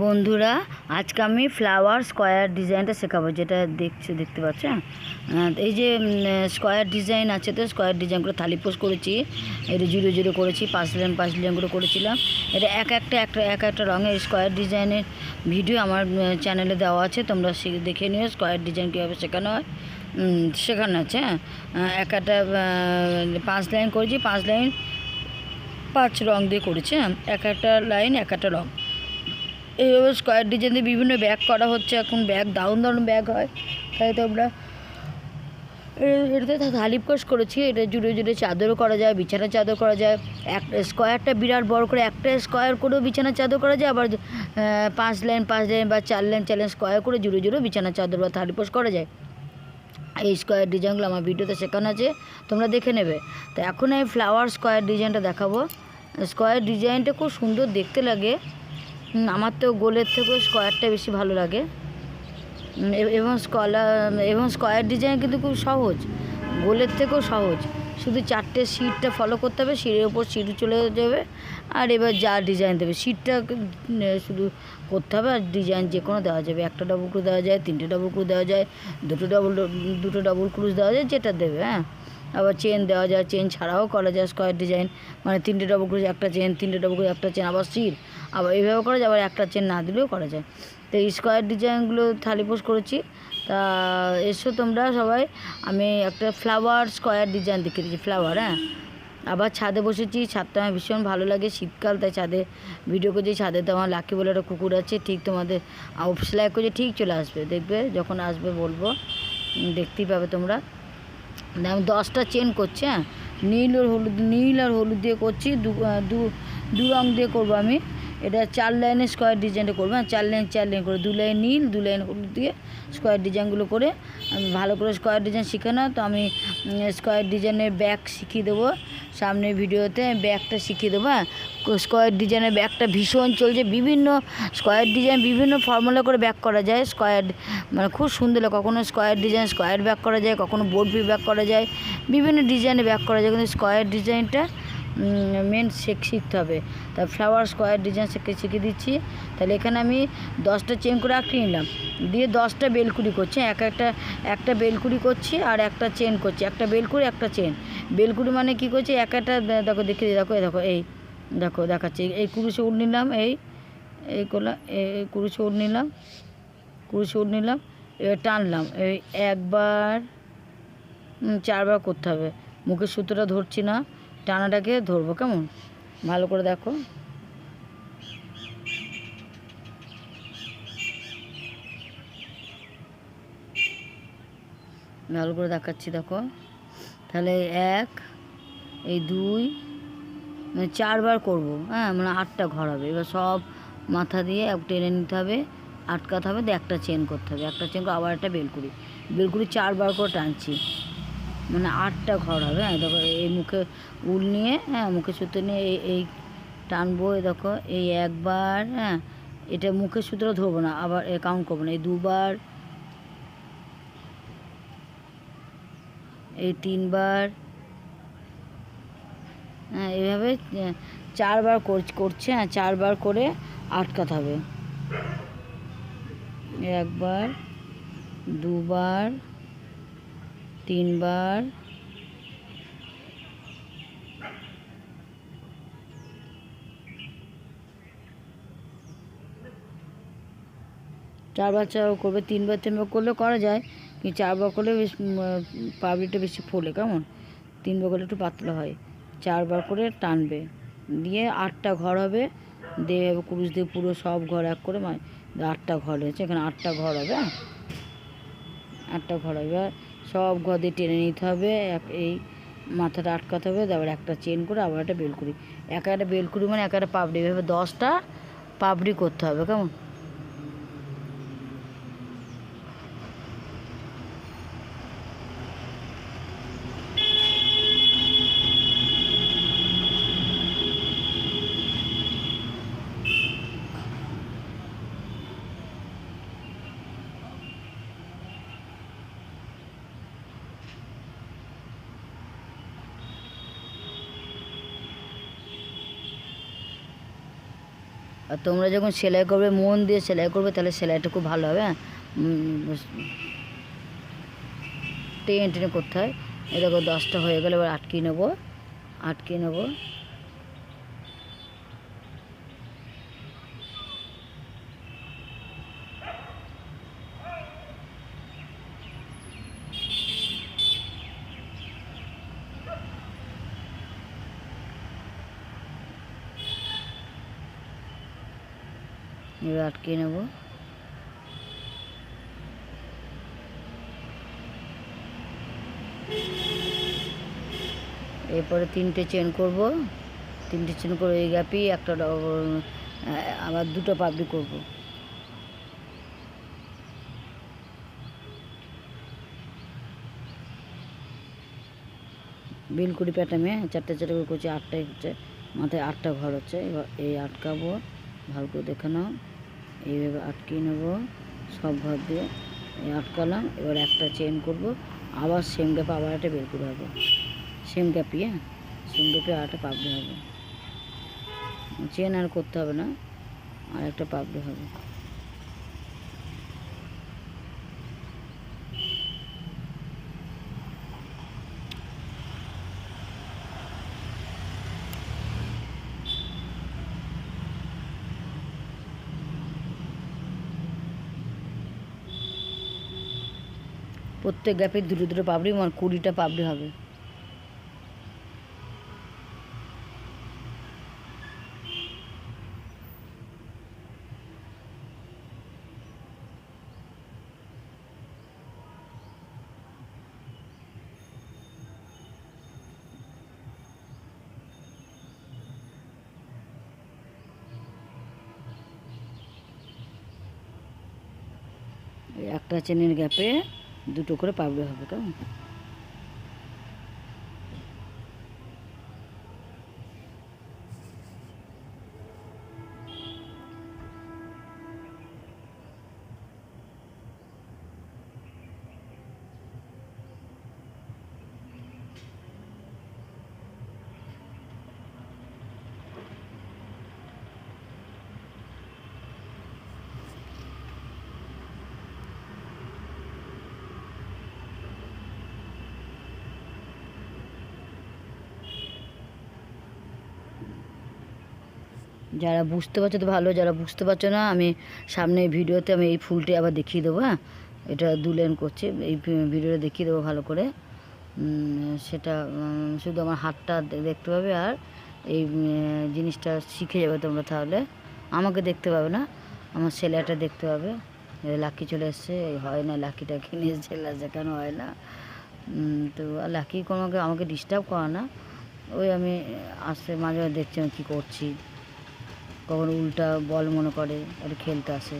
বন্ধুরা, আজকে আমি ফ্লাওয়ার স্কোয়ার ডিজাইনটা শেখাবো, যেটা দেখছ, দেখতে পাচ্ছ? এই যে স্কোয়ার ডিজাইন আছে তো স্কোয়ার ডিজাইনগুলো থালি পোস্ট করেছি এটা জুড়ে জুড়ে করেছি, পাঁচ লাইন পাঁচ লাইন করে করেছিলাম। এটা এক একটা একটা এক একটা রঙের স্কোয়ার ডিজাইনের ভিডিও আমার চ্যানেলে দেওয়া আছে, তোমরা দেখে নিও স্কোয়ার ডিজাইন কীভাবে শেখানো হয়। শেখানো আছে হ্যাঁ? এক একটা পাঁচ লাইন করেছি, পাঁচ লাইন পাঁচ রং দিয়ে করেছি হ্যাঁ? এক একটা লাইন এক একটা রং। এইভাবে স্কোয়ার ডিজাইন দিয়ে বিভিন্ন ব্যাগ করা হচ্ছে। এখন ব্যাগ দারুণ দারুণ ব্যাগ হয়। তাই তোমরা এটাতে থালিপ কোষ করেছি। এটা জুড়ে জুড়ে চাদরও করা যায় বিছানা চাদর করা যায়। এক স্কোয়ারটা বিরাট বড় করে একটা স্কোয়ার করেও বিছানা চাদর করা যায়। আবার পাঁচ লাইন পাঁচ লাইন বা চার লাইন চার লাইন স্কোয়ার করে জুড়ে জুড়ে বিছানা চাদর বা থালি পোষ করা যায়। এই স্কোয়ার ডিজাইনগুলো আমার ভিডিওতে শেখানো আছে। তোমরা দেখে নেবে। তো এখন আমি ফ্লাওয়ার স্কোয়ার ডিজাইনটা দেখাবো। স্কোয়ার ডিজাইনটা খুব সুন্দর দেখতে লাগে। আমার তো গোলের থেকেও স্কোয়ারটা বেশি ভালো লাগে। এবং স্কলার এবং স্কোয়ার ডিজাইন কিন্তু খুব সহজ। গোলের থেকেও সহজ। শুধু চারটে সিটটা ফলো করতে হবে সিটের ওপর সিট চলে যাবে, আর এবার যা ডিজাইন দেবে। সিটটা শুধু করতে হবে, আর ডিজাইন যে কোনো দেওয়া যাবে। একটা ডবল ক্রুজ দেওয়া যায়, তিনটে ডবল ক্রুজ দেওয়া যায়, দুটো ডবল দুটো ডবল ক্রুজ দেওয়া যায়, যেটা দেবে হ্যাঁ? আবার চেন দেওয়া যায় চেন ছাড়াও করা যায় স্কোয়ার ডিজাইন মানে তিনটে ডবল ক্রুজ একটা চেন তিনটে ডবল ক্রুজ একটা চেন আবার সিট আবার এইভাবে করা যায়, আবার একটা চেন না দিলেও করা যায়। তো স্কোয়ার ডিজাইনগুলো থালি পোস্ট করেছি। তা এসো তোমরা সবাই, আমি একটা ফ্লাওয়ার স্কোয়ার ডিজাইন দেখিয়ে দিচ্ছি ফ্লাওয়ার হ্যাঁ? আবার ছাদে বসেছি, ছাদটা আমার ভীষণ ভালো লাগে শীতকাল, তাই ছাদে ভিডিও করছি, ছাদে তো আমার লাকি বলে একটা কুকুর আছে, ঠিক তোমাদের সেলাই করছে, ঠিক চলে আসবে, দেখবে যখন আসবে বলব দেখতেই পাবে তোমরা। আমি দশটা চেন করছি হ্যাঁ? নীল আর হলুদ, নীল আর হলুদ দিয়ে করছি দু দু রং দিয়ে করব আমি। এটা চার লাইনে স্কোয়ার ডিজাইনটা করব চার লাইন চার লাইন করে দু লাইন নীল, দু লাইন দিয়ে স্কোয়ার ডিজাইনগুলো করে আমি ভালো করে স্কোয়ার ডিজাইন শিখে না তো আমি স্কোয়ার ডিজাইনের ব্যাগ শিখিয়ে দেবো সামনের ভিডিওতে। ব্যাগটা শিখিয়ে দেবো হ্যাঁ? স্কোয়ার ডিজাইনের ব্যাগটা ভীষণ চলছে। বিভিন্ন স্কোয়ার ডিজাইন বিভিন্ন ফর্মুলা করে ব্যাগ করা যায়। স্কোয়ার মানে খুব সুন্দর লাগে। কখনো স্কোয়ার ডিজাইন স্কোয়ার ব্যাগ করা যায়, কখনো বোর্ড বি ব্যাগ করা যায়। বিভিন্ন ডিজাইনে ব্যাগ করা যায়। কিন্তু স্কোয়ার ডিজাইনটা মেন শেখ শিখতে হবে। তা ফ্লাওয়ার স্কোয়ার ডিজাইন শেখে শিখে দিচ্ছি। তাহলে এখানে আমি দশটা চেন করে আঁকড়ে নিলাম। দিয়ে দশটা বেলকুড়ি করছি। এক একটা একটা বেলকুড়ি করছি আর একটা চেন করছি। একটা বেলকুড়ি একটা চেন বেলকুড়ি মানে কি করছি? এক একটা দেখো দেখে দেখো দেখো, এই দেখো, দেখাচ্ছি। এই কুরুশে উঠ নিলাম, এই এই করলাম এই কুরুশে উঠ নিলাম কুরুশে উঠ নিলাম। এবার টানলাম। এই একবার চারবার করতে হবে। মুখের সুতোটা ধরছি না। টানাটাকে ধরবো কেমন? ভালো করে দেখো। ভালো করে দেখাচ্ছি, দেখো। তাহলে এক, এই দুই মানে চারবার করব হ্যাঁ? মানে আটটা ঘর হবে এবার সব মাথা দিয়ে এক টেনে নিতে হবে, আটকাতে হবে, দিয়ে একটা চেন করতে হবে। একটা চেন করে আবার একটা বেলকুড়ি বেলকুড়ি চারবার করে টানছি। মানে আটটা ঘর হবে হ্যাঁ দেখো এই মুখে উল নিয়ে হ্যাঁ মুখে সুতো নিয়ে এই টানবো এই দেখো এই একবার হ্যাঁ এটা মুখে সুতোটা ধরবো না আবার কাউন্ট করব না এই দুবার এই তিনবার হ্যাঁ আহ, চারবার কর- করছে হ্যাঁ চারবার করে আটকাতে হবে। একবার দুবার তিনবার। চারবার চারবার করবে, তিনবার তিনবার করলে করা যায়, কিন্তু চারবার করলে বেশ পাবলিকটা বেশি ফোলে, কেমন? তিনবার করলে একটু পাতলা হয়। চারবার করে টানবে। দিয়ে আটটা ঘর হবে। দিয়ে কুরুশ দিয়ে পুরো সব ঘর এক করে মা- আটটা ঘর হয়েছে এখানে আটটা ঘর হবে হ্যাঁ? আটটা ঘর হবে। সব গদে টেনে নিতে হবে, এক এই মাথাটা আটকাতে হবে, তারপর একটা চেন করে আবার একটা বেলকুড়ি এক একটা বেলকুড়ি মানে এক একটা পাপড়ি, এভাবে দশটা পাপড়ি করতে হবে, কেমন? আর তোমরা যখন সেলাই করবে, মন দিয়ে সেলাই করবে, তাহলে সেলাইটা খুব ভালো হবে হ্যাঁ? টেনে টেনে করতে হয়। এ দেখো, দশটা হয়ে গেলে, এবার আটকিয়ে নেব আটকে নেব এবার আটকে নেব। এরপরে তিনটে চেন করব। তিনটে চেন করে এই গ্যাপই একটা আবার দুটো পাবলি করব। বিলকুড়ি প্যাটামে চারটে চারটে করে করছি হচ্ছে, মাথায় আটটা ঘর হচ্ছে এই আটকাবো, ভালো করে দেখে নাও। এইভাবে আটকিয়ে নেব, সব ঘর দিয়ে আটকালাম এবার একটা চেন করব, আবার সেম গ্যাপে আবার একটা বের করে হবে সেম গ্যাপই হ্যাঁ? সেম গ্যাপে আর একটা পাবলি হবে। চেন আর করতে হবে না, আর একটা পাবলি হবে। প্রত্যেক গ্যাপে দুটো দুটো পাবলি মানে কুড়িটা পাবলি হবে। এই একটা চেনের গ্যাপে দুটো করে পাবলি হবে কেমন? যারা বুঝতে পারছ তো ভালো, যারা বুঝতে পারছ না, আমি সামনে ভিডিওতে আমি এই ফুলটি আবার দেখিয়ে দেবো হ্যাঁ? এটা দু লেন করছি, এই ভিডিওটা দেখিয়ে দেবো ভালো করে। সেটা শুধু আমার হাতটা দেখতে পাবে আর এই জিনিসটা শিখে যাবে তোমরা তাহলে। আমাকে দেখতে পাবে না, আমার ছেলেটা দেখতে পাবে। লাকি চলে এসছে হয় না লাকিটা কিনে আছে কেন হয় না। তো লাকি কোনো আমাকে ডিস্টার্ব করে না। ওই আমি আসতে মাঝে মাঝে দেখছি আমি কী করছি। কখন উল্টা বল মনে করে, আর খেলতে আসে।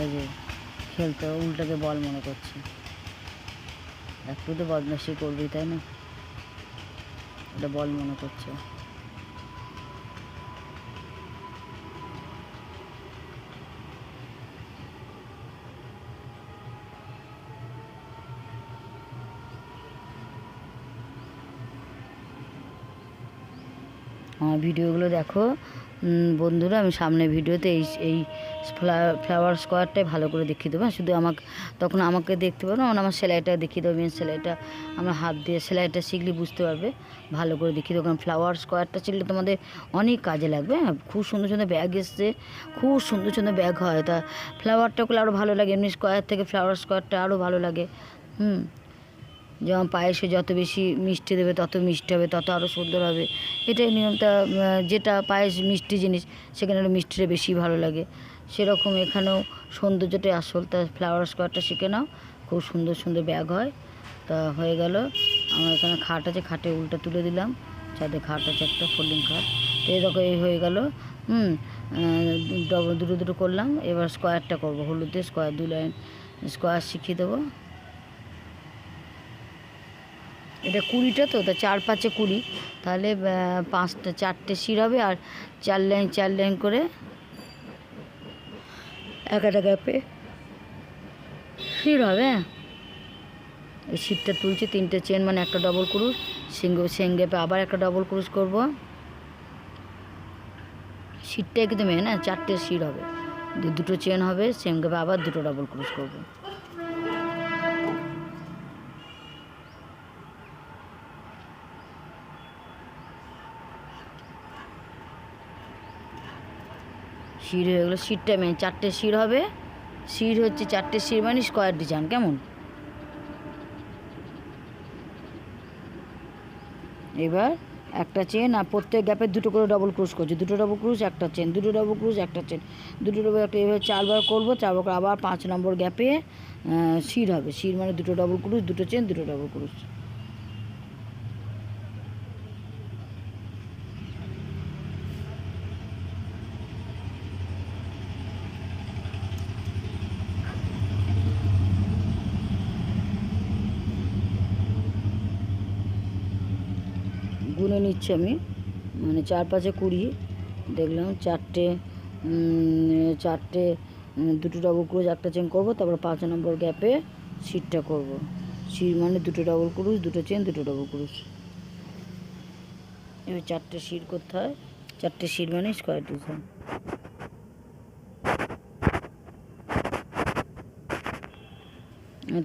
এই যে, খেলতে উল্টাকে বল মনে করছে। একটু তো বদমাসি করবি, তাই না? এটা বল মনে করছে। আমার ভিডিওগুলো দেখো। বন্ধুরা আমি সামনে ভিডিওতে এই এই ফ্লাওয়ার স্কোয়ারটাই ভালো করে দেখিয়ে দেবো। হ্যাঁ, শুধু আমাকে তখন আমাকে দেখতে পারো না আমার সেলাইটা দেখিয়ে দেবো। মেন সেলাইটা আমার হাত দিয়ে সেলাইটা শিখলে বুঝতে পারবে ভালো করে দেখিয়ে দেবো। কারণ ফ্লাওয়ার স্কোয়ারটা শিখলে তোমাদের অনেক কাজে লাগবে। হ্যাঁ খুব সুন্দর সুন্দর ব্যাগ এসছে খুব সুন্দর সুন্দর ব্যাগ হয়। তা ফ্লাওয়ারটা করলে আরও ভালো লাগে এমনি স্কোয়ার থেকে ফ্লাওয়ার স্কোয়ারটা আরও ভালো লাগে। হুম। যেমন পায়েসে যত বেশি মিষ্টি দেবে, তত মিষ্টি হবে, তত আরও সুন্দর হবে। এটাই নিয়মটা যেটা পায়েস মিষ্টি জিনিস, সেখানে আরও মিষ্টিটা বেশি ভালো লাগে। সেরকম এখানেও সৌন্দর্যটাই আসল। তা ফ্লাওয়ার স্কোয়ারটা শিখে নাও। খুব সুন্দর সুন্দর ব্যাগ হয়। তা, হয়ে গেল। আমার এখানে খাট আছে, খাটে উল্টা তুলে দিলাম। ছাদে খাট আছে, একটা ফোল্ডিং খাট। তো এরকম এই হয়ে গেল। হুম ডবল দুটো দুটো করলাম। এবার স্কোয়ারটা করব। হলুদে স্কোয়ার দু লাইন স্কোয়ার শিখিয়ে দেবো। এটা কুড়িটা তো, তা চার পাঁচে কুড়ি। তাহলে পাঁচটা, চারটে শির হবে আর চার লাইন চার লাইন করে এক একটা গ্যাপে শির হবে এই শীটটা তুলছি, তিনটে চেন মানে একটা ডবল ক্রুশ সিঙ্গ, সেম গ্যাপে আবার একটা ডবল ক্রুশ করব। শীটটাই কিন্তু মেন হ্যাঁ চারটে শিট হবে দুটো চেন হবে, সেম গ্যাপে আবার দুটো ডবল ক্রুশ করব। শির হয়ে গেলো শিরটা মেন চারটে শির হবে। শির হচ্ছে চারটে শির মানে স্কোয়ার ডিজাইন কেমন? এবার একটা চেন আর প্রত্যেক গ্যাপে দুটো করে ডবল ক্রুশ করছে। দুটো ডবল ক্রুশ একটা চেন দুটো ডবল ক্রুশ একটা চেন দুটো ডবল একটা এভাবে চারবার করব, চারবার করে আবার পাঁচ নম্বর গ্যাপে শির হবে। শির মানে দুটো ডবল ক্রুশ দুটো চেন দুটো ডবল ক্রুশ নিচ্ছি আমি। মানে চার পাঁচে কুড়ি, দেখলাম চারটে চারটে দুটো ডবল ক্রুজ একটা চেন করব, তারপর পাঁচ নম্বর গ্যাপে সিটটা করব। সিট মানে দুটো ডবল ক্রুজ দুটো চেন দুটো ডবল ক্রুজ এবার চারটে সিট করতে হয়। চারটে সিট মানে স্কোয়ার ডিজাইন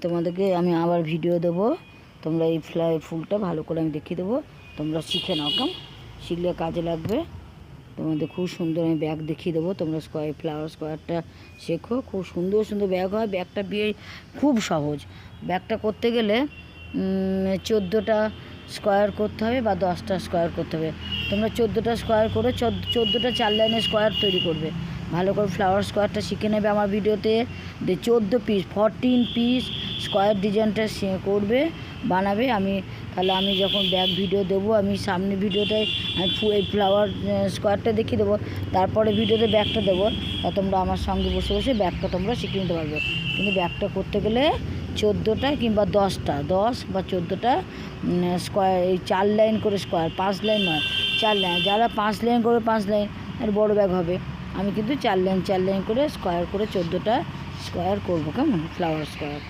তোমাদেরকে আমি আবার ভিডিও দেবো। তোমরা এই ফ্লাই ফুলটা ভালো করে আমি দেখিয়ে দেবো। তোমরা শিখে নাও, কেমন? শিখলে কাজে লাগবে। তোমাদের খুব সুন্দর আমি ব্যাগ দেখিয়ে দেবো, তোমরা স্কোয়ার ফ্লাওয়ার স্কোয়ারটা শেখো। খুব সুন্দর সুন্দর ব্যাগ হয়। ব্যাগটা বিয়ে খুব সহজ। ব্যাগটা করতে গেলে চোদ্দোটা স্কোয়ার করতে হবে বা দশটা স্কোয়ার করতে হবে। তোমরা চোদ্দোটা স্কোয়ার করে চোদ্দোটা চার লাইনের স্কোয়ার তৈরি করবে। ভালো করে ফ্লাওয়ার স্কোয়ারটা শিখে নেবে আমার ভিডিওতে যে চোদ্দ পিস ফরটিন পিস স্কোয়ার ডিজাইনটা করবে, বানাবে, আমি তাহলে আমি যখন ব্যাক ভিডিও দেবো, আমি সামনে ভিডিওতে আমি এই ফ্লাওয়ার স্কোয়ারটা দেখিয়ে দেবো, তারপরে ভিডিওতে ব্যাগটা দেবো, তা তোমরা আমার সঙ্গে বসে বসে ব্যাগটা তোমরা শিখে নিতে পারবে। কিন্তু ব্যাগটা করতে গেলে চোদ্দোটা কিংবা দশটা, দশ বা চোদ্দোটা স্কোয়ার, এই চার লাইন করে স্কোয়ার, পাঁচ লাইন নয়, চার লাইন যারা পাঁচ লাইন করবে, পাঁচ লাইন আর বড় ব্যাগ হবে। আমি কিন্তু চার লাইন চার লাইন করে স্কোয়ার করে চোদ্দোটা স্কোয়ার করব, কেমন? Flower square.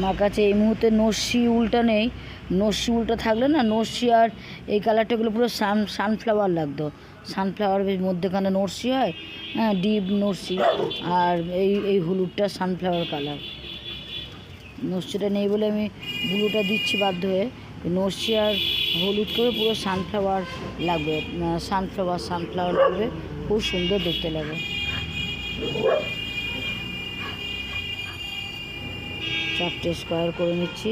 আমার কাছে এই মুহূর্তে নস্যি উলটা নেই। নস্যি উলটা থাকলে না, নস্যি আর এই কালারটাগুলো পুরো সান সানফ্লাওয়ার লাগতো। সানফ্লাওয়ার মধ্যেখানে নস্যি হয় হ্যাঁ ডিপ নস্যি। আর এই এই হলুদটা সানফ্লাওয়ার কালার নস্যিটা নেই বলে আমি ব্লুটা দিচ্ছি বাধ্য হয়ে। নস্যি আর হলুদ করে পুরো সানফ্লাওয়ার লাগবে। সানফ্লাওয়ার সানফ্লাওয়ার লাগবে। খুব সুন্দর দেখতে লাগে চারটে স্কোয়ার করে নিচ্ছি।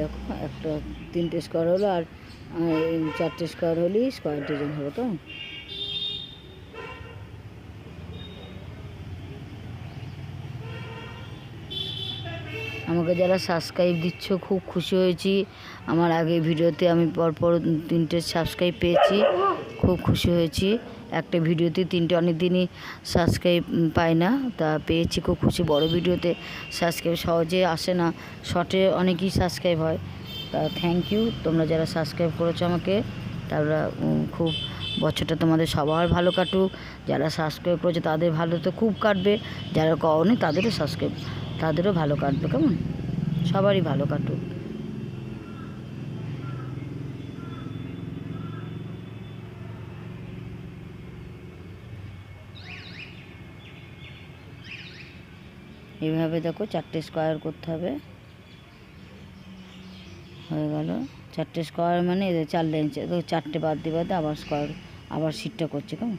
দেখো, একটা তিনটে স্কোয়ার হলো আর চারটে স্কোয়ার হলেই স্কোয়ার ডিজাইন হবে তো? আমাকে যারা সাবস্ক্রাইব দিচ্ছ, খুব খুশি হয়েছি। আমার আগে ভিডিওতে আমি পরপর তিনটে সাবস্ক্রাইব পেয়েছি। খুব খুশি হয়েছি। একটা ভিডিওতে তিনটে অনেক দিনই সাবস্ক্রাইব পাই না, তা পেয়েছি খুব খুশি। বড় ভিডিওতে সাবস্ক্রাইব সহজে আসে না শর্টে অনেকই সাবস্ক্রাইব হয়। তা থ্যাংক ইউ তোমরা যারা সাবস্ক্রাইব করেছ আমাকে, তারা খুব বছরটা তোমাদের সবার ভালো কাটুক। যারা সাবস্ক্রাইব করেছে তাদের ভালো তো খুব কাটবে, যারা কওনি তাদেরও সাবস্ক্রাইব তাদেরও ভালো কাটবে, কেমন? সবারই ভালো কাটুক। এইভাবে দেখো চারটে স্কোয়ার করতে হবে। হয়ে গেল। চারটে স্কোয়ার মানে চার লাইন চারটে বাদ দিয়ে বাদ আবার স্কোয়ার আবার সিটটা করছে, কেমন?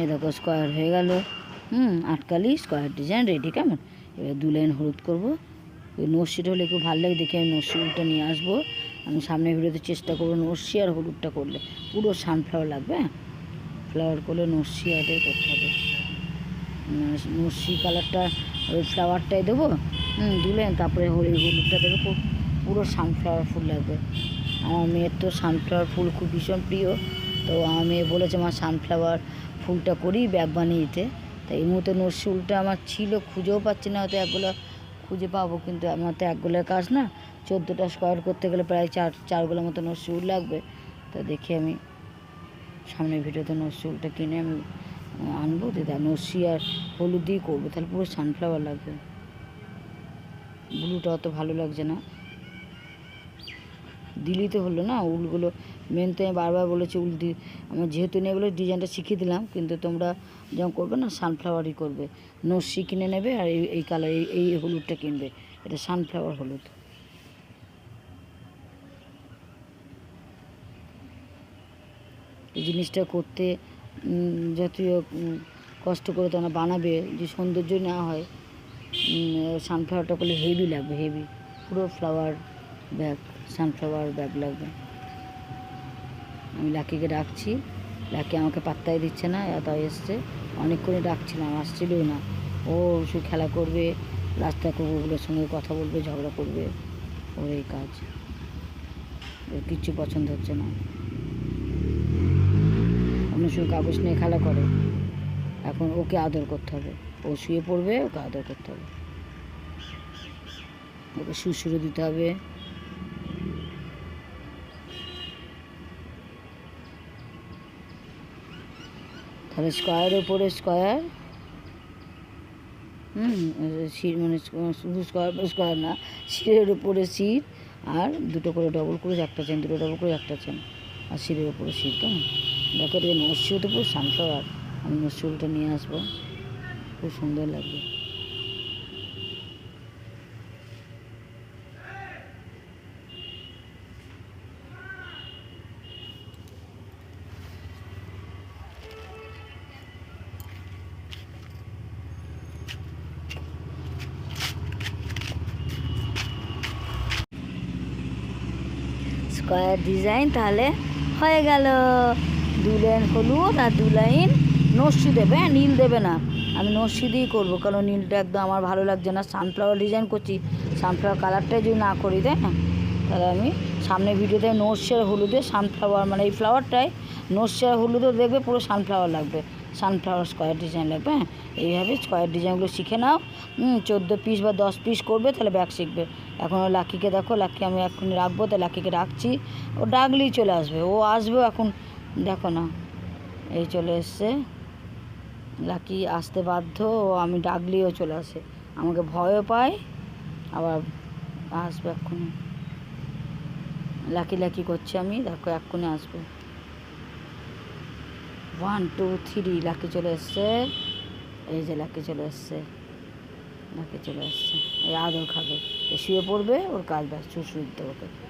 এ দেখো স্কোয়ার হয়ে গেল। হুম আটকালি স্কোয়ার ডিজাইন রেডি কেমন? এবার দু লাইন হলুদ করব। ওই নস্যিটা হলে একটু ভালো লাগে দেখে আমি নস্যি উলটা নিয়ে আসব। আমি সামনে ভিডিওতে চেষ্টা করব নস্যি আর হলুদটা করলে। পুরো সানফ্লাওয়ার লাগবে হ্যাঁ? ফ্লাওয়ার করলে নস্যি আটাই করতে হবে। উম, নস্যি কালারটা ওই ফ্লাওয়ারটাই দেবো। হুম দু দিলেন তারপরে হলুদ হলুদটা দেবো। খুব পুরো সানফ্লাওয়ার ফুল লাগবে। আমার মেয়ের তো সানফ্লাওয়ার ফুল খুব ভীষণ প্রিয়। তো আমার মেয়ে বলেছে আমার সানফ্লাওয়ার ফুলটা করি ব্যাগ বানিয়ে দিতে। তা এই মুহূর্তে নস্যি উলটা আমার ছিল, খুঁজেও পাচ্ছি না হয়তো একগুলো। খুঁজে পাবো কিন্তু আমার তো একগুলোর কাজ না। চোদ্দোটা স্কোয়ার করতে গেলে প্রায় চার চারগুলোর মতো নস্যি উল লাগবে। তো দেখি আমি সামনের ভিডিওতে নস্যি উলটা কিনে আমি আনব। দিদা নস্যি আর হলুদ দিয়ে করব, তাহলে পুরো সানফ্লাওয়ার লাগবে। ব্লুটা অত ভালো লাগছে না। দিলেই তো হলো না, উলগুলো মেন তো আমি বারবার বলেছি উল দি আমার যেহেতু নেই বলে ডিজাইনটা শিখিয়ে দিলাম কিন্তু তোমরা যেমন করবে না সানফ্লাওয়ারই করবে। নস্যি কিনে নেবে আর এই এই কালার এই এই হলুদটা কিনবে। এটা সানফ্লাওয়ার হলুদ। এই জিনিসটা করতে হোক, কষ্ট করে তোমরা বানাবে যে সৌন্দর্য না হয় সানফ্লাওয়ারটা করলে হেভি লাগবে হেভি পুরো ফ্লাওয়ার ব্যাগ সানফ্লাওয়ার ব্যাগ লাগবে। আমি লাকিকে ডাকছি। লাকি আমাকে পাত্তাই দিচ্ছে না তাই এসছে। অনেকক্ষণই ডাকছিলাম, আসছিলই না। ও শুধু খেলা করবে, রাস্তা কুকুরগুলোর সঙ্গে কথা বলবে, ঝগড়া করবে। ওর এই কাজ। ওর কিচ্ছু পছন্দ হচ্ছে না। অন্য সময় কাগজ নিয়ে খেলা করে। এখন ওকে আদর করতে হবে। ও শুয়ে পড়বে, ওকে আদর করতে হবে। ওকে শুশুরো দিতে হবে। তাহলে স্কোয়ারের উপরে স্কোয়ার হুম মানে শুধু স্কোয়ার স্কোয়ার না, শিরের উপরে শির আর দুটো করে ডবল করে একটা চেন দুটো ডবল করে একটা চেন আর শিরের উপরে শির, কেমন? দেখো দেখে নস্যিও তো পুরো সানফ্লাওয়ার, আমি নস্যিউলটা নিয়ে আসব, খুব সুন্দর লাগবে। স্কোয়ার ডিজাইন তাহলে হয়ে গেল। দু লাইন হলুদ আর দু লাইন নস্যি দেবে হ্যাঁ নীল দেবে না। আমি নস্যি দিয়েই করব, কারণ নীলটা একদম আমার ভালো লাগছে না। সানফ্লাওয়ার ডিজাইন করছি সানফ্লাওয়ার কালারটাই যদি না করি, তাই না? তাহলে আমি সামনে ভিডিওতে নস্যি আর হলুদে সানফ্লাওয়ার মানে এই ফ্লাওয়ারটাই নস্যি আর হলুদও দেখবে পুরো সানফ্লাওয়ার লাগবে। সানফ্লাওয়ার স্কোয়ার ডিজাইন লাগবে হ্যাঁ? এইভাবে স্কোয়ার ডিজাইনগুলো শিখে নাও। চোদ্দ পিস বা দশ পিস করবে, তাহলে ব্যাগ শিখবে। এখন লাকিকে দেখো, লাকি আমি এক্ষুনি রাখব তাই লাকিকে রাখছি। ও ডাকলেই চলে আসবে, ও আসবেও এখন, দেখো না, এই চলে এসছে। লাকি আসতে বাধ্য, ও আমি ডাকলেও চলে আসে। আমাকে ভয়ও পায়, আবার আসবে এক্ষুনি। লাকি লাকি করছি আমি, দেখো এক্ষুনি আসবে। ওয়ান টু থ্রি লাকি চলে এসছে। এই যে লাকি চলে এসছে। লাকি চলে এসছে। এই আদর খাবে। শুয়ে পড়বে, ওর কাজ ব্যাস শুশুর দিতে ওকে।